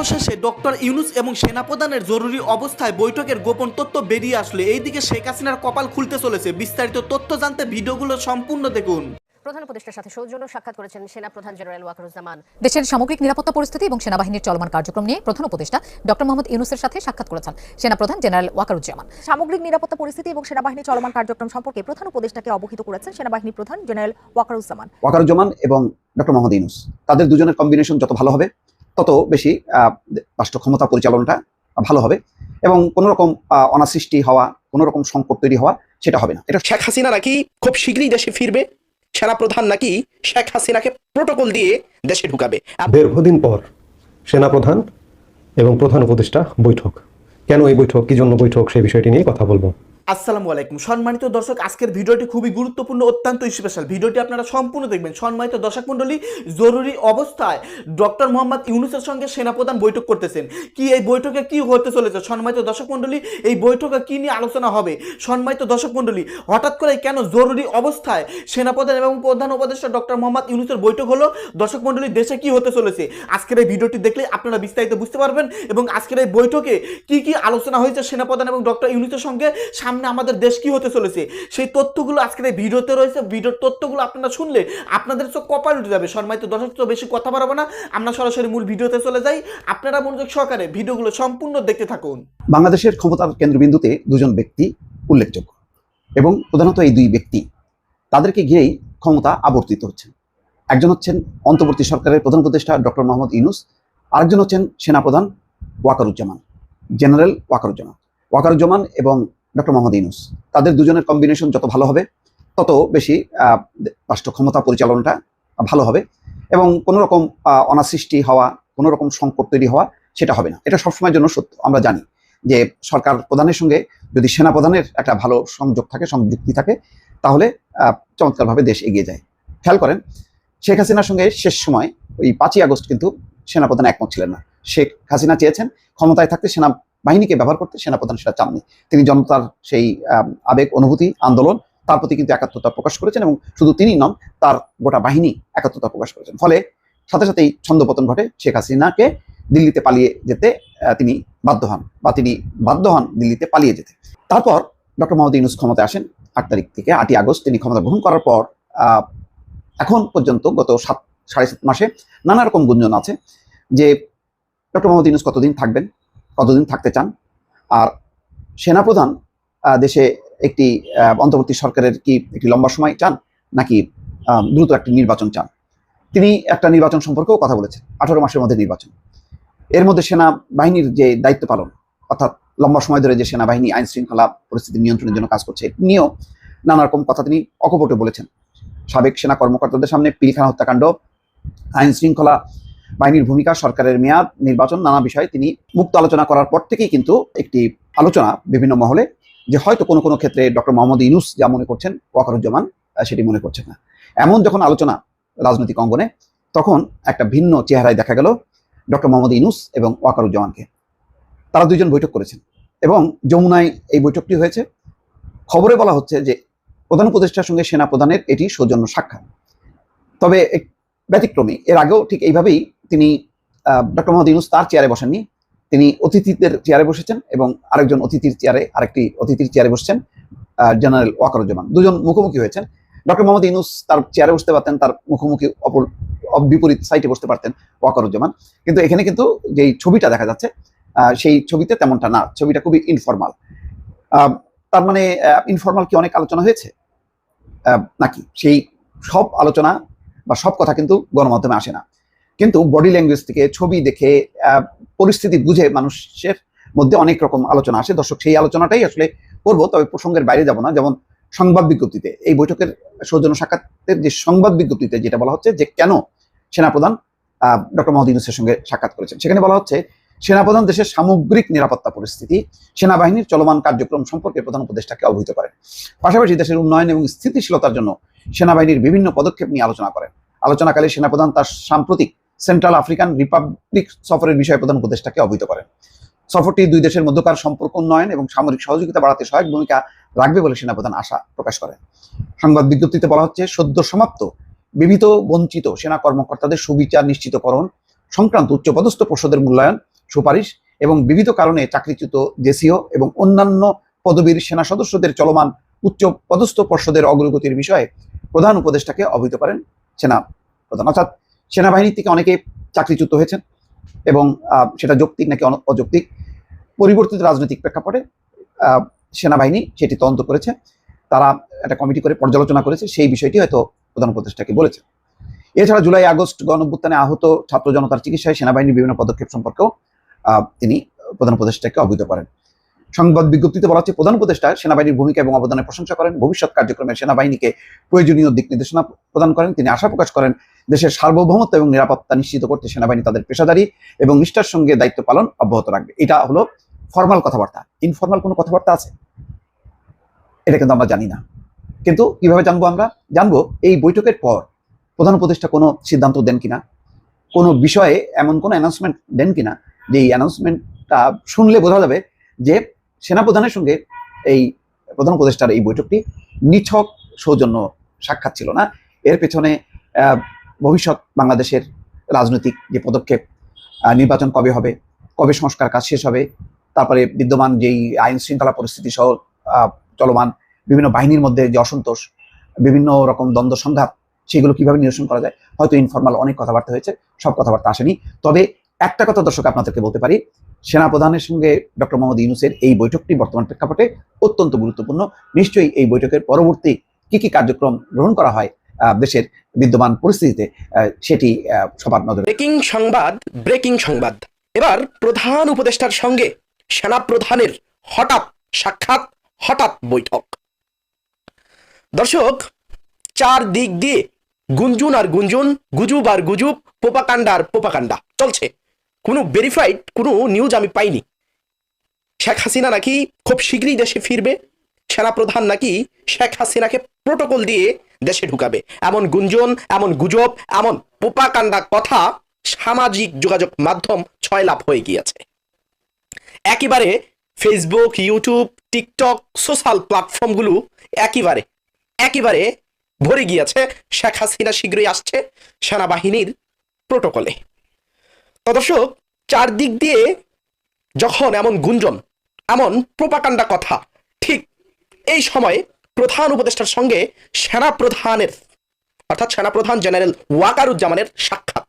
অবশেষে ডক্টর ইউনুস এবং সেনাপ্রধানের জরুরি অবস্থায় বৈঠকের গোপন তথ্য বেরিয়ে আসলে। এইদিকে শেখ হাসিনার কপাল খুলতে চলেছে। বিস্তারিত তথ্য জানতে ভিডিওগুলো সম্পূর্ণ দেখুন। প্রধান উপদেষ্টার সাথে সৌজন্য সাক্ষাৎ করেছেন সেনা প্রধান জেনারেল ওয়াকারুজ্জামান। দেশের সামগ্রিক নিরাপত্তা পরিস্থিতি এবং সেনাবাহিনীর চলমান কার্যক্রম নিয়ে প্রধান উপদেষ্টা ডক্টর মোহাম্মদ ইউনুসের সাথে সাক্ষাৎ করেছেন সেনাপ্রধান জেনারেল ওয়াকারুজ্জামান। সামগ্রিক নিরাপত্তা পরিস্থিতি এবং সেনাবাহিনী চলমান কার্যক্রম সম্পর্কে প্রধান উপদেষ্টাকে অবহিত করেছেন সেনাবাহিনী প্রধান জেনারেল ওয়াকারুজ্জামান। ওয়াকারুজ্জামান এবং ডক্টর মোহাম্মদ ইউনুস তাদের দুজনের কম্বিনেশন যত ভালো হবে তত বেশি আহ, রাষ্ট্র ক্ষমতা পরিচালনাটা ভালো হবে এবং কোনো রকম অনাসৃষ্টি হওয়া কোনো রকম সংকট তৈরি হওয়া সেটা হবে না। এটা শেখ হাসিনা নাকি খুব শীঘ্রই দেশে ফিরবে? সেনাপ্রধান নাকি শেখ হাসিনাকে প্রোটোকল দিয়ে দেশে ঢুকাবে? আর দীর্ঘদিন পর সেনাপ্রধান এবং প্রধান উপদেষ্টা বৈঠক। কেন এই বৈঠক? কি জন্য বৈঠক? সেই বিষয়টি নিয়ে কথা বলব। আসসালামু আলাইকুম। সম্মানিত দর্শক, আজকের ভিডিওটি খুবই গুরুত্বপূর্ণ, অত্যন্ত স্পেশাল ভিডিওটি আপনারা সম্পূর্ণ দেখবেন। সম্মানিত দর্শক মণ্ডলী, জরুরি অবস্থায় ডক্টর মোহাম্মদ ইউনুসের সঙ্গে সেনাপ্রধান বৈঠক করতেছেন। কি এই বৈঠকে কি হতে চলেছে? সম্মানিত দর্শক মণ্ডলী, এই বৈঠকে কি নিয়ে আলোচনা হবে? সম্মানিত দর্শক মণ্ডলী, হঠাৎ করে কেন জরুরি অবস্থায় সেনাপ্রধান এবং প্রধান উপদেষ্টা ডক্টর মোহাম্মদ ইউনুসের বৈঠক হলো? দর্শক মণ্ডলী, দেশে কি হতে চলেছে? আজকের এই ভিডিওটি দেখলে আপনারা বিস্তারিত বুঝতে পারবেন এবং আজকের এই বৈঠকে কি কি আলোচনা হয়েছে সেনাপ্রধান এবং ডক্টর ইউনুসের সঙ্গে? সামনে আমাদের দেশ কি হতে চলেছে? সেই তথ্যগুলো আজকের এই ভিডিওতে রয়েছে। ভিডিওর তথ্যগুলো আপনারা শুনলে আপনাদের চোখ কপাল উঠে যাবে। সম্মানিত দর্শক তো বেশি কথা বাড়াবো না। আমরা সরাসরি মূল ভিডিওতে চলে যাই। আপনারা মনোযোগ সহকারে ভিডিওগুলো সম্পূর্ণ দেখতে থাকুন। বাংলাদেশের ক্ষমতার কেন্দ্রবিন্দুতে দুজন ব্যক্তি উল্লেখযোগ্য এবং প্রধানত এই দুই ব্যক্তি তাদেরকে ঘিরেই ক্ষমতা আবর্তিত হচ্ছে। একজন হচ্ছেন অন্তর্বর্তী সরকারের প্রধান উপদেষ্টা ডক্টর মোহাম্মদ ইউনুস, আরেকজন হচ্ছেন সেনাপ্রধান ওয়াকারুজ্জামান, জেনারেল ওয়াকারুজ্জামান। ওয়াকারুজ্জামান এবং ডক্টর মোহাম্মদ ইউনুস। তাদের দুজনের কম্বিনেশন যত ভালো হবে, তত বেশি রাষ্ট্র ক্ষমতা পরিচালনাটা ভালো হবে এবং কোনো রকম অনাসৃষ্টি হওয়া কোনো রকম সংকট তৈরি হওয়া সেটা হবে না। এটা সবসময়ের জন্য সত্য, আমরা জানি যে সরকার প্রধানের সঙ্গে যদি সেনা প্রধানের একটা ভালো সংযোগ থাকে, সংযুক্তি থাকে, তাহলে চমৎকারভাবে দেশ এগিয়ে যায়। খেয়াল করেন, শেখ হাসিনার সঙ্গে শেষ সময়, ওই পাঁচই আগস্ট কিন্তু সেনাপ্রধান একমত ছিলেন না। শেখ হাসিনা চেয়েছেন ক্ষমতায় থাকতে সেনা বাহিনীকে ব্যবহার করতে সেনাপ্রধান সেটা চাননি। তিনি জনতার সেই আবেগ, অনুভূতি, আন্দোলন, তার প্রতি কিন্তু একাত্মতা প্রকাশ করেছেন এবং শুধু তিনি নন, তার গোটা বাহিনী একাত্মতা প্রকাশ করেছেন। ফলে সাথে সাথেই ছন্দপতন ঘটে শেখ হাসিনাকে দিল্লিতে পালিয়ে যেতে তিনি বাধ্য হন বা তিনি বাধ্য হন দিল্লিতে পালিয়ে যেতে। তারপর ডক্টর মোহাম্মদ ইউনুস ক্ষমতায় আসেন আট তারিখ থেকে, আটই আগস্ট তিনি ক্ষমতা গ্রহণ করার পর এখন পর্যন্ত গত সাত, সাড়ে সাত মাসে নানা রকম গুঞ্জন আছে যে ডক্টর মোহাম্মদ ইউনুস কতদিন থাকবেন? কতদিন থাকতে চান? আর সেনাপ্রধান দেশে একটি অন্তর্বর্তী সরকারের কি একটি লম্বা সময় চান? নাকি দ্রুত একটি নির্বাচন চান? তিনি একটা নির্বাচন সম্পর্কেও কথা বলেছেন, আঠারো মাসের মধ্যে নির্বাচন। এর মধ্যে সেনা বাহিনীর যে দায়িত্ব পালন, অর্থাৎ লম্বা সময় ধরে যে সেনাবাহিনী আইন শৃঙ্খলা পরিস্থিতি নিয়ন্ত্রণের জন্য কাজ করছে, নিয়েও নানা রকম কথা তিনি অকপটে বলেছেন। সাবেক সেনা কর্মকর্তাদের সামনে পিলখানা হত্যাকাণ্ড, আইন শৃঙ্খলা বাহিনীর ভূমিকা, সরকারের মেয়াদ, নির্বাচন, নানা বিষয়ে তিনি মুক্ত আলোচনা করার পর থেকেই কিন্তু একটি আলোচনা বিভিন্ন মহলে যে হয়তো কোনো কোনো ক্ষেত্রে ডক্টর মোহাম্মদ ইউনুস যা মনে করছেন, ওয়াকারুজ্জামান সেটি মনে করছেন না। এমন যখন আলোচনা রাজনৈতিক অঙ্গনে, তখন একটা ভিন্ন চেহারায় দেখা গেল ডক্টর মোহাম্মদ ইউনুস এবং ওয়াকারুজ্জামানকে। তারা দুইজন বৈঠক করেছেন এবং যমুনায় এই বৈঠকটি হয়েছে। খবরে বলা হচ্ছে যে প্রধান উপদেষ্টার সঙ্গে সেনা প্রধানের এটি সৌজন্য সাক্ষাৎ। তবে ব্যতিক্রমী, এর আগেও ঠিক এইভাবেই তিনি ডক্টর মোহাম্মদ ইউনুস তার চেয়ারে বসেননি। তিনি অতিথিদের চেয়ারে বসেছেন এবং আরেকজন অতিথির চেয়ারে, আরেকটি অতিথির চেয়ারে বসছেন জেনারেল ওয়াকারুজ্জামান। দুজন মুখোমুখি হয়েছেন। ডক্টর মোহাম্মদ ইউনুস তার চেয়ারে বসতে পারতেন, তার মুখোমুখি অপর বিপরীত সাইটে বসতে পারতেন ওয়াকারুজ্জামান। কিন্তু এখানে কিন্তু যেই ছবিটা দেখা যাচ্ছে সেই ছবিতে তেমনটা না। ছবিটা খুবই ইনফর্মাল তার মানে ইনফর্মাল কি অনেক আলোচনা হয়েছে? নাকি? সেই সব আলোচনা বা সব কথা কিন্তু গণমাধ্যমে আসে না। কিন্তু বডি ল্যাঙ্গুয়েজ থেকে ছবি দেখে পরিস্থিতি বুঝে মানুষের মধ্যে অনেক রকম আলোচনা আসে। দর্শক, সেই আলোচনাটাই আসলে করব, তবে প্রসঙ্গের বাইরে যাব না। যেমন সংবাদ বিজ্ঞপ্তিতে, এই বৈঠকের সৌজন্য সাক্ষাতের যে সংবাদ বিজ্ঞপ্তিতে যেটা বলা হচ্ছে যে কেন সেনাপ্রধান ডক্টর মোহাম্মদ ইউনুসের সঙ্গে সাক্ষাৎ করেছেন, সেখানে বলা হচ্ছে, সেনাপ্রধান দেশের সামগ্রিক নিরাপত্তা পরিস্থিতি, সেনাবাহিনীর চলমান কার্যক্রম সম্পর্কে প্রধান উপদেষ্টাকে অবহিত করেন। পাশাপাশি দেশের উন্নয়ন এবং স্থিতিশীলতার জন্য সেনাবাহিনীর বিভিন্ন পদক্ষেপ নিয়ে আলোচনা করেন। আলোচনাকালে সেনাপ্রধান তার সাম্প্রতিক সেন্ট্রাল আফ্রিকান রিপাবলিক সফরের বিষয়ে প্রধান উপদেষ্টাকে অবহিত করেন। সফরটি দুই দেশের মধ্যকার সম্পর্ক উন্নয়ন এবং সামরিক সহযোগিতা বাড়াতে সহায়ক ভূমিকা রাখবে বলে সেনাপ্রধান আশা প্রকাশ করেন। সংবাদ বিজ্ঞপ্তিতে বলা হচ্ছে, সদ্য সমাপ্ত, বিবিধ বঞ্চিত সেনা কর্মকর্তাদের সুবিচার নিশ্চিতকরণ, সংক্রান্ত উচ্চপদস্থ পর্ষদের মূল্যায়ন, সুপারিশ এবং বিবিধ কারণে চাকরিচ্যুত জেসিও এবং অন্যান্য পদবীর সেনা সদস্যদের চলমান উচ্চ পদস্থ পর্ষদের অগ্রগতির বিষয়ে প্রধান উপদেষ্টাকে অবহিত করেন সেনা প্রধান। অর্থাৎ সেনাবাহিনী থেকে অনেকে চাকরিচ্যুত হয়েছেন এবং সেটা যৌক্তিক নাকি অযৌক্তিক। পরিবর্তিত রাজনৈতিক প্রেক্ষাপটে সেনাবাহিনী সেটি তদন্ত করেছে। তারা একটা কমিটি করে পর্যালোচনা করেছে, সেই বিষয়টি হয়তো প্রধান উপদেষ্টাকে বলেছে এছাড়া জুলাই, আগস্ট গণঅভ্যুত্থানে আহত ছাত্র জনতার চিকিৎসায় সেনাবাহিনীর বিভিন্ন পদক্ষেপ সম্পর্কেও তিনি প্রধান উপদেষ্টাকে অবহিত করেন। সংবাদ বিজ্ঞপ্তিতে বলা হচ্ছে, প্রধান উপদেষ্টা সেনাবাহিনীর ভূমিকা এবং অবদানের প্রশংসা করেন। ভবিষ্যৎ কার্যক্রমে সেনাবাহিনীকে প্রয়োজনীয় দিক নির্দেশনা প্রদান করেন। তিনি আশা প্রকাশ করেন দেশের সার্বভৌমত্ব এবং নিরাপত্তা নিশ্চিত করতে সেনাবাহিনী তাদের পেশাদারি এবং নিষ্ঠার সঙ্গে দায়িত্ব পালন অব্যাহত রাখবে। এটা হলো ফর্মাল কথাবার্তা। ইনফর্মাল কোনো কথাবার্তা আছে? এটা কিন্তু আমরা জানি না। কিন্তু কীভাবে জানব আমরা? জানব এই বৈঠকের পর প্রধান উপদেষ্টা কোনো সিদ্ধান্ত দেন কিনা? কোনো বিষয়ে এমন কোনো অ্যানাউন্সমেন্ট দেন কিনা? যে এই অ্যানাউন্সমেন্টটা শুনলে বোঝা যাবে যে সেনাপ্রধানের সঙ্গে এই প্রধান উপদেষ্টার এই বৈঠকটি নিছক সৌজন্য সাক্ষাৎ ছিল না। এর পেছনে ভবিষ্যৎ বাংলাদেশের রাজনৈতিক যে পদক্ষেপ নির্বাচন কবে হবে, কবে সংস্কার কাজ শেষ হবে, তারপরে বিদ্যমান যেই আইন শৃঙ্খলা পরিস্থিতি সহ চলমান বিভিন্ন বাহিনীর মধ্যে যে অসন্তোষ, বিভিন্ন রকম দ্বন্দ্ব সংঘাত সেগুলো কীভাবে নিরসন করা যায়, হয়তো ইনফর্মাল অনেক কথাবার্তা হয়েছে, সব কথাবার্তা আসেনি। তবে একটা কথা দর্শক আপনাদেরকে বলতে পারি, সেনাপ্রধানের সঙ্গে ডক্টর মোহাম্মদ ইউনুসের এই বৈঠকটি বর্তমান প্রেক্ষাপটে অত্যন্ত গুরুত্বপূর্ণ। নিশ্চয়ই এই বৈঠকের পরবর্তী কি কি কার্যক্রম গ্রহণ করা হয় দেশের বিদ্যমান পরিস্থিতিতে সেটি সবার নজরে। ব্রেকিং সংবাদ ব্রেকিং সংবাদ। এবার প্রধান উপদেষ্টার সঙ্গে সেনা প্রধানের হঠাৎ সাক্ষাৎ, হঠাৎ বৈঠক। দর্শক, চার দিক দিয়ে গুঞ্জুন আর গুঞ্জুন, গুজুব আর গুজুব পোপাকান্ডা আর পোপাকান্ডা চলছে। কোনো ভেরিফাইড কোনো নিউজ আমি পাইনি। শেখ হাসিনা নাকি খুব শীঘ্রই দেশে ফিরবে? সেনাপ্রধান নাকি শেখ হাসিনাকে প্রোটোকল দিয়ে দেশে ঢুকাবে। এমন গুঞ্জন, এমন গুজব, এমন পোপাকান্ডা কথা সামাজিক যোগাযোগ মাধ্যম ছয় লাভ হয়ে গিয়েছে। একেবারে ফেসবুক ইউটিউব টিকটক সোশ্যাল প্ল্যাটফর্মগুলো একেবারে একেবারে ভরে গিয়েছে। শেখ হাসিনা শীঘ্রই আসছে সেনাবাহিনীর প্রোটোকলে তো দর্শক, চারদিক দিয়ে যখন এমন গুঞ্জন, এমন প্রোপাকাণ্ডা কথা, ঠিক এই সময়ে প্রধান উপদেষ্টার সঙ্গে সেনা প্রধানের অর্থাৎ সেনাপ্রধান জেনারেল ওয়াকারুজ্জামানের সাক্ষাৎ।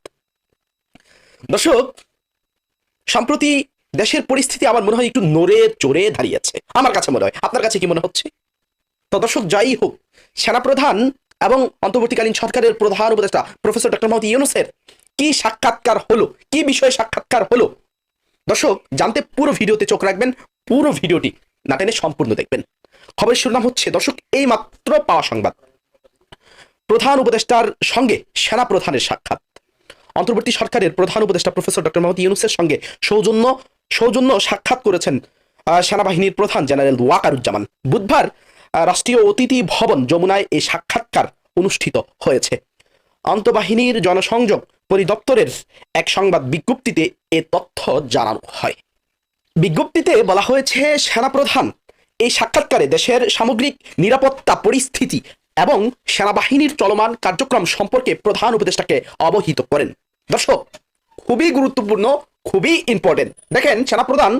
দর্শক, সম্প্রতি দেশের পরিস্থিতি আমার মনে হয় একটু নড়ে চড়ে দাঁড়িয়েছে। আমার কাছে মনে হয়। আপনার কাছে কি মনে হচ্ছে? তো দর্শক, যাই হোক, সেনাপ্রধান এবং অন্তর্বর্তীকালীন সরকারের প্রধান উপদেষ্টা প্রফেসর ডক্টর মোহাম্মদ ইউনুসের কি সাক্ষাৎকার হলো? কি বিষয়ে সাক্ষাৎকার হলো? দর্শক, জানতে পুরো ভিডিওতে চোখ রাখবেন, পুরো ভিডিওটি না টেনে সম্পূর্ণ দেখবেন। খবরের শিরোনাম হচ্ছে, দর্শক এই মাত্র পাওয়া সংবাদ। প্রধান উপদেষ্টার সঙ্গে সেনা প্রধানের সাক্ষাৎ। অন্তর্বর্তী সরকারের প্রধান উপদেষ্টা প্রফেসর ডক্টর মোহাম্মদ ইউনুসের সঙ্গে সৌজন্য সৌজন্য সাক্ষাৎ করেছেন সেনাবাহিনীর প্রধান জেনারেল ওয়াকারুজ্জামান। বুধবার রাষ্ট্রীয় অতিথি ভবন যমুনায় এই সাক্ষাৎকার অনুষ্ঠিত হয়েছে। আন্তঃবাহিনীর জনসংযোগ পরিদপ্তরের এক সংবাদ বিজ্ঞপ্তিতে এ তথ্য জানানো হয়। বিজ্ঞপ্তিতে বলা হয়েছে, সেনাপ্রধান এই সাক্ষাৎকারে দেশের সামগ্রিক নিরাপত্তা পরিস্থিতি এবং সেনাবাহিনীর চলমান কার্যক্রম সম্পর্কে প্রধান উপদেষ্টাকে অবহিত করেন। দর্শক, খুবই গুরুত্বপূর্ণ, খুবই ইম্পর্টেন্ট দেখেন, সেনাপ্রধান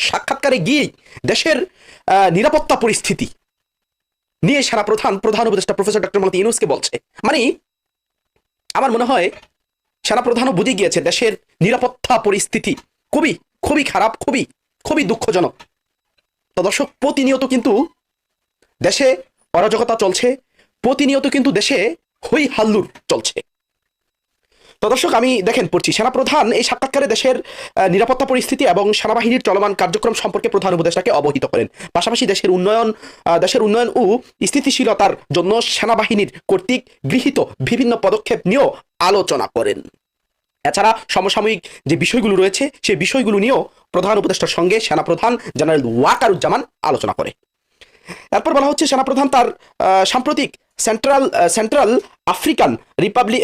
সাক্ষাৎকারে গিয়েই দেশের নিরাপত্তা পরিস্থিতি নিয়ে সেনাপ্রধান, প্রধান উপদেষ্টা প্রফেসর ডক্টর মোহাম্মদ ইউনুসকে বলছে। মানে আমার মনে হয় সেনাপ্রধানও বুঝে গিয়েছে দেশের নিরাপত্তা পরিস্থিতি খুবই খুবই খারাপ, খুবই খুবই দুঃখজনক। তো দর্শক, প্রতিনিয়ত কিন্তু দেশে অরাজকতা চলছে, প্রতিনিয়ত কিন্তু দেশে হই হাল্লুর চলছে। তো দর্শক, আমি দেখেন, পড়ছি, সেনাপ্রধান এই সাক্ষাৎকারে দেশের নিরাপত্তা পরিস্থিতি এবং সেনাবাহিনীর চলমান কার্যক্রম সম্পর্কে প্রধান উপদেষ্টাকে অবহিত করেন। পাশাপাশি দেশের উন্নয়ন দেশের উন্নয়ন ও স্থিতিশীলতার জন্য সেনাবাহিনীর কর্তৃক গৃহীত বিভিন্ন পদক্ষেপ নিয়েও আলোচনা করেন। এছাড়া সমসাময়িক যে বিষয়গুলো রয়েছে সেই বিষয়গুলো নিয়েও প্রধান উপদেষ্টার সঙ্গে সেনাপ্রধান জেনারেল ওয়াকারুজ্জামান আলোচনা করে। এরপর বলা হচ্ছে সেনাপ্রধান তার সাম্প্রতিক central central African republic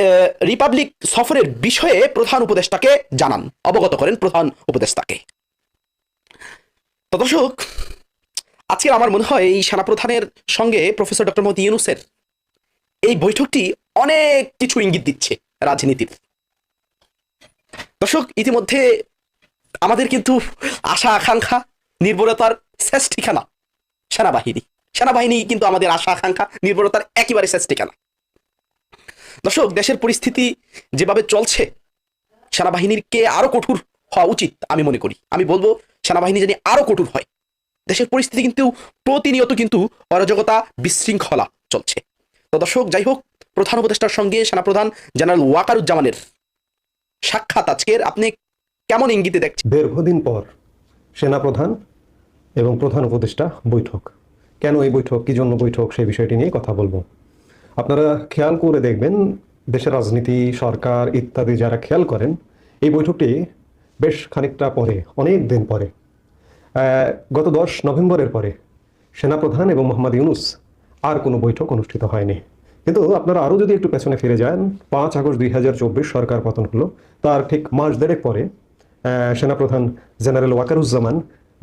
republic সফরের বিষয়ে প্রধান উপদেষ্টাকে জানান। অবগত করেন প্রধান উপদেষ্টাকে। দর্শক আজকে আমার মনে হয় এই সেনাপ্রধানের সঙ্গে প্রফেসর ডক্টর মোহাম্মদ ইউনুসের এই বৈঠকটি অনেক কিছু ইঙ্গিত দিচ্ছে রাজনীতির। দর্শক, ইতিমধ্যে আমাদের কিন্তু আশা, আকাঙ্ক্ষা নির্ভরতার শেষ ঠিকানা সেনাবাহিনী। সেনাবাহিনী কিন্তু আমাদের আশা, আকাঙ্ক্ষা নির্ভরতার একেবারে শেষ ঠিকানা দর্শক, দেশের পরিস্থিতি যেভাবে চলছে, সেনাবাহিনীর কে আরও কঠোর হওয়া উচিত, আমি মনে করি। আমি বলব, সেনাবাহিনী যেন আরও কঠোর হয়। দেশের পরিস্থিতি কিন্তু প্রতিনিয়ত কিন্তু অরাজকতা বিশৃঙ্খলা চলছে। তো দর্শক, যাই হোক, প্রধান উপদেষ্টার সঙ্গে সেনাপ্রধান জেনারেল ওয়াকারুজ্জামানের সাক্ষাৎ আজকের। আপনি কেমন ইঙ্গিতে দেখছেন? দীর্ঘদিন পর সেনাপ্রধান এবং প্রধান উপদেষ্টা বৈঠক। কেন এই বৈঠক? কি জন্য বৈঠক? সেই বিষয়টি নিয়ে কথা বলব। আপনারা খেয়াল করে দেখবেন, দেশের রাজনীতি, সরকার ইত্যাদি যারা খেয়াল করেন, এই বৈঠকটি বেশ খানিকটা পরে, অনেক দিন পরে। গত দশ নভেম্বরের পরে সেনাপ্রধান এবং মোহাম্মদ ইউনুস আর কোনো বৈঠক অনুষ্ঠিত হয়নি। কিন্তু আপনারা আরও যদি একটু পেছনে ফিরে যান, পাঁচ আগস্ট দুই হাজার চব্বিশ সরকার পতন হলো। তার ঠিক মাস দেড়েক পরে সেনাপ্রধান জেনারেল ওয়াকারুজ্জামান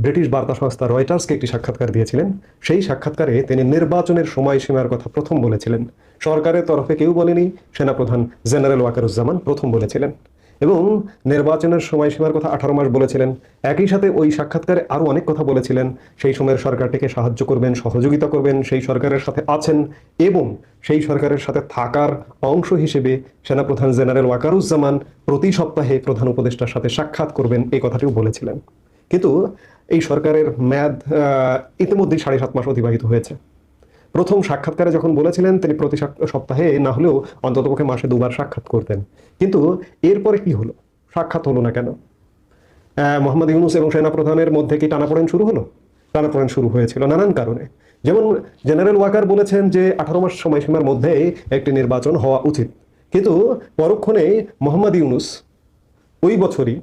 ব্রিটিশ বার্তা সংস্থা রয়টার্সকে একটি সাক্ষাৎকার দিয়েছিলেন। সেই সাক্ষাৎকারে তিনি নির্বাচনের সময়সীমার কথা প্রথম বলেছিলেন। সরকারের তরফে কেউ বলেনি, সেনাপ্রধান জেনারেল ওয়াকারুজ্জামান প্রথম বলেছিলেন। এবং নির্বাচনের সময়সীমার কথা আঠারো মাস বলেছিলেন। একই সাথে ওই সাক্ষাৎকারে আরও অনেক কথা বলেছিলেন। সেই সময়ের সরকারটিকে সাহায্য করবেন, সহযোগিতা করবেন, সেই সরকারের সাথে আছেন এবং সেই সরকারের সাথে থাকার অংশ হিসেবে সেনাপ্রধান জেনারেল ওয়াকারুজ্জামান প্রতি সপ্তাহে প্রধান উপদেষ্টার সাথে সাক্ষাৎ করবেন এই কথাটিও বলেছিলেন। কিন্তু এই সরকারের মেয়াদ ইতিমধ্যেই সাড়ে সাত মাস অতিবাহিত হয়েছে। প্রথম সাক্ষাৎকারে যখন বলেছিলেন, তিনি প্রতি সপ্তাহে না হলেও অন্ততপক্ষে মাসে দুবার সাক্ষাৎ করতেন। কিন্তু এরপরে কি হলো? সাক্ষাৎ হলো না কেন? মোহাম্মদ ইউনুস এবং সেনাপ্রধানের মধ্যে কি টানাপোড়েন শুরু হলো? টানাপোড়েন শুরু হয়েছিল নানান কারণে। যেমন জেনারেল ওয়াকার বলেছেন যে, আঠারো মাস সময়সীমার মধ্যেই একটি নির্বাচন হওয়া উচিত। কিন্তু পরক্ষণে মোহাম্মদ ইউনুস ওই বছরই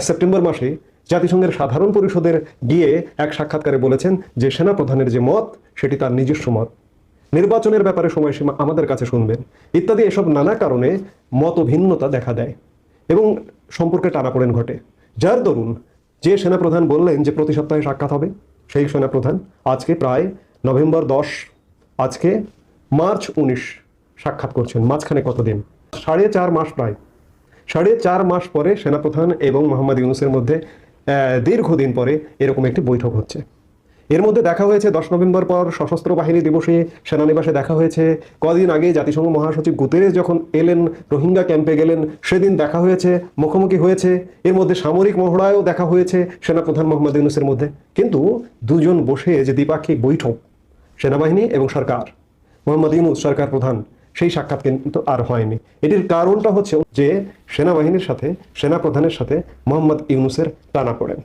সেপ্টেম্বর মাসে জাতিসংঘের সাধারণ পরিষদের গিয়ে এক সাক্ষাৎকারে বলেছেন যে সেনাপ্রধানের যে মত, সেটি তার নিজস্ব মত। নির্বাচনের ব্যাপারে সময়সীমা আমাদের কাছে শুনবেন। ইত্যাদি এসব নানা কারণে মত ভিন্নতা দেখা দেয় এবং সম্পর্কে টানাপোড়েন ঘটে। যার দরুন যে সেনাপ্রধান বললেন যে প্রতি সপ্তাহে সাক্ষাৎ হবে, সেই সেনাপ্রধান আজকে প্রায় নভেম্বর দশ, আজকে মার্চ উনিশ সাক্ষাৎ করছেন, মাঝখানে কতদিন? সাড়ে চার মাস প্রায়। সাড়ে চার মাস পরে সেনাপ্রধান এবং মোহাম্মদ ইউনুসের মধ্যে দীর্ঘদিন পরে এরকম একটি বৈঠক হচ্ছে। এর মধ্যে দেখা হয়েছে, দশ নভেম্বর পর সশস্ত্র বাহিনী দিবসে সেনানিবাসে দেখা হয়েছে। কদিন আগে জাতিসংঘ মহাসচিব গুতেরেস যখন এলেন, রোহিঙ্গা ক্যাম্পে গেলেন, সেদিন দেখা হয়েছে, মুখোমুখি হয়েছে। এর মধ্যে সামরিক মহড়ায়ও দেখা হয়েছে সেনাপ্রধান মোহাম্মদ ইউনুসের মধ্যে। কিন্তু দুজন বসে যে দ্বিপাক্ষিক বৈঠক, সেনাবাহিনী এবং সরকার, মোহাম্মদ ইউনুস সরকার প্রধান সেই সাক্ষাৎ কিন্তু আর হয়নি। এটির কারণটা হচ্ছে যে সেনাবাহিনীর সাথে, সেনাপ্রধানের সাথে মোহাম্মদ ইউনুসের টানা পড়েন।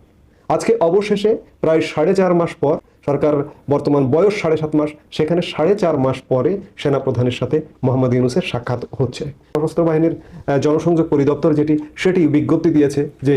আজকে অবশেষে প্রায় সাড়ে চার মাস পর সরকার বর্তমান বয়স সাড়ে সাত মাস, সেখানে সাড়ে চার মাস পরে সেনাপ্রধানের সাথে মোহাম্মদ ইউনুসের সাক্ষাৎ হচ্ছে। সশস্ত্র বাহিনীর জনসংযোগ পরিদপ্তর যেটি, সেটি বিজ্ঞপ্তি দিয়েছে যে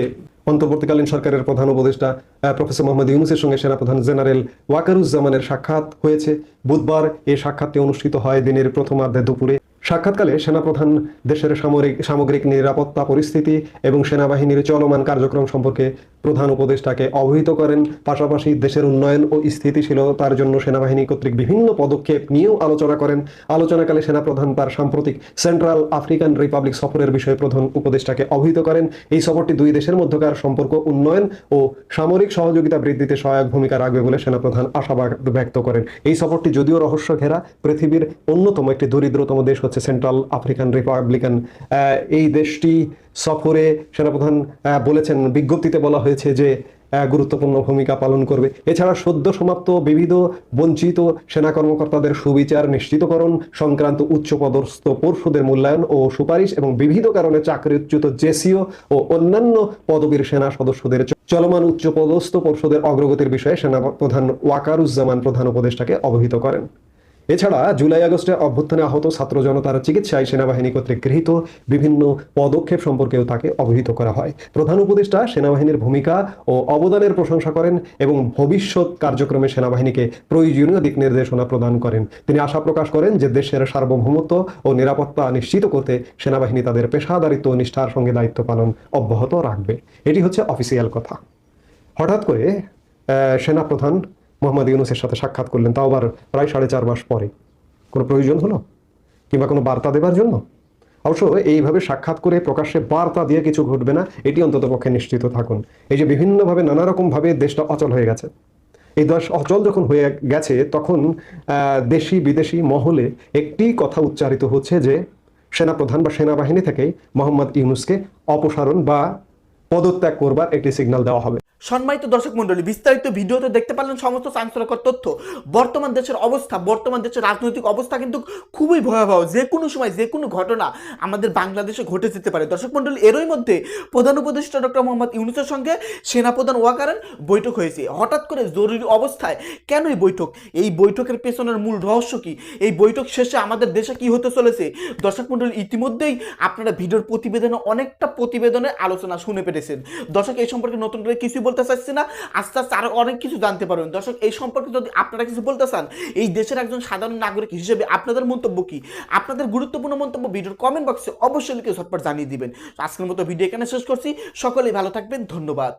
অন্তর্বর্তীকালীন সরকারের প্রধান উপদেষ্টা প্রফেসর মোহাম্মদ ইউনুসের সঙ্গে সেনাপ্রধান জেনারেল ওয়াকারুজ্জামানের সাক্ষাৎ হয়েছে। বুধবার এ সাক্ষাৎটি অনুষ্ঠিত হয় দিনের প্রথমার্ধে দুপুরে। সাক্ষাৎকালে সেনাপ্রধান দেশের সামরিক সামগ্রিক নিরাপত্তা, পরিস্থিতি এবং সেনাবাহিনীর চলমান কার্যক্রম সম্পর্কে প্রধান উপদেষ্টাকে অবহিত করেন। পাশাপাশি দেশের উন্নয়ন ও স্থিতিশীলতার জন্য সেনাবাহিনী কর্তৃক বিভিন্ন পদক্ষেপ নিয়েও আলোচনা করেন। আলোচনাকালে সেনাপ্রধান তার সাম্প্রতিক সেন্ট্রাল আফ্রিকান রিপাবলিক সফরের বিষয়ে প্রধান উপদেষ্টাকে অবহিত করেন। এই সফরটি দুই দেশের মধ্যকার সম্পর্ক, উন্নয়ন ও সামরিক সহযোগিতা বৃদ্ধিতে সহায়ক ভূমিকা রাখবে বলে সেনাপ্রধান আশাবাদ ব্যক্ত করেন। এই সফরটি যদিও রহস্য ঘেরা, পৃথিবীর অন্যতম একটি দরিদ্রতম দেশ হচ্ছে সেন্ট্রাল আফ্রিকান রিপাবলিকান। এই দেশটি সফরে সেনাপ্রধান বলেছেন, বিজ্ঞপ্তিতে বলা হয়েছে যে গুরুত্বপূর্ণ ভূমিকা পালন করবে। এছাড়া সদ্য সমাপ্ত বিবিধ বঞ্চিত সেনা কর্মকর্তাদের সুবিচার নিশ্চিতকরণ সংক্রান্ত উচ্চপদস্থ পরশুদের মূল্যায়ন ও সুপারিশ এবং বিবিধ কারণে চাকরিচ্যুত জেসিও ও অন্যান্য পদবীর সেনা সদস্যদের চলমান উচ্চপদস্থ পর্ষদের অগ্রগতির বিষয়ে সেনা প্রধান ওয়াকারুজ্জামান প্রধান উপদেষ্টাকে অবহিত করেন। এছাড়া জুলাই আগস্টে অভ্যুত্থানে আহত ছাত্র জনতার চিকিৎসায় সেনাবাহিনী কর্তৃক গৃহীত বিভিন্ন পদক্ষেপ সম্পর্কেও তাকে অবহিত করা হয়। প্রধান উপদেষ্টা সেনাবাহিনীর ভূমিকা ও অবদানের প্রশংসা করেন এবং ভবিষ্যৎ কার্যক্রমে সেনাবাহিনীকে প্রয়োজনীয় দিক নির্দেশনা প্রদান করেন। তিনি আশা প্রকাশ করেন যে দেশের সার্বভৌমত্ব ও নিরাপত্তা নিশ্চিত করতে সেনাবাহিনী তাদের পেশাদারিত্ব নিষ্ঠার সঙ্গে দায়িত্ব পালন অব্যাহত রাখবে। এটি হচ্ছে অফিসিয়াল কথা। হঠাৎ করে সেনাপ্রধান মোহাম্মদ ইউনুসের সাথে সাক্ষাৎ করলেন, তাও আবার প্রায় সাড়ে চার মাস পরে। কোনো প্রয়োজন হলো? কিংবা কোনো বার্তা দেবার জন্য? অবশ্য এইভাবে সাক্ষাৎ করে প্রকাশ্যে বার্তা দিয়ে কিছু ঘটবে না, এটি অন্তত পক্ষে নিশ্চিত থাকুন। এই যে বিভিন্নভাবে নানা রকমভাবে দেশটা অচল হয়ে গেছে। এই দেশ অচল যখন হয়ে গেছে, তখন দেশি বিদেশি মহলে একটি কথা উচ্চারিত হচ্ছে যে, সেনাপ্রধান বা সেনাবাহিনী থেকেই মোহাম্মদ ইউনুসকে অপসারণ বা পদত্যাগ করবার একটি সিগন্যাল দেওয়া হবে। সম্মানিত দর্শক মন্ডলী বিস্তারিত ভিডিওতে দেখতে পারলেন সমস্ত চাঞ্চল্যকর তথ্য। বর্তমান দেশের অবস্থা, বর্তমান দেশের রাজনৈতিক অবস্থা কিন্তু খুবই ভয়াবহ। যে কোনো সময়, যে কোনো ঘটনা আমাদের বাংলাদেশে ঘটে যেতে পারে। দর্শক মন্ডলী এরই মধ্যে প্রধান উপদেষ্টা ডক্টর মোহাম্মদ ইউনুসের সঙ্গে সেনাপ্রধান ওয়াকারের বৈঠক হয়েছে। হঠাৎ করে জরুরি অবস্থায় কেন এই বৈঠক? এই বৈঠকের পেছনের মূল রহস্য কি? এই বৈঠক শেষে আমাদের দেশে কি হতে চলেছে? দর্শক মন্ডলী ইতিমধ্যেই আপনারা ভিডিওর প্রতিবেদনে অনেকটা প্রতিবেদনের আলোচনা শুনে পেরেছেন দর্শক, এই সম্পর্কে নতুন করে কিছু বলতে চাচ্ছি না, আস্তে আস্তে আরও অনেক কিছু জানতে পারবেন। দর্শক, এই সম্পর্কে যদি আপনারা কিছু বলতে চান, এই দেশের একজন সাধারণ নাগরিক হিসেবে আপনাদের মন্তব্য কি? আপনাদের গুরুত্বপূর্ণ মন্তব্য ভিডিওর কমেন্ট বক্সে অবশ্যই লিখে ঝটপট জানিয়ে দিবেন। আজকের মতো ভিডিও এখানে শেষ করছি। সকলেই ভালো থাকবেন। ধন্যবাদ।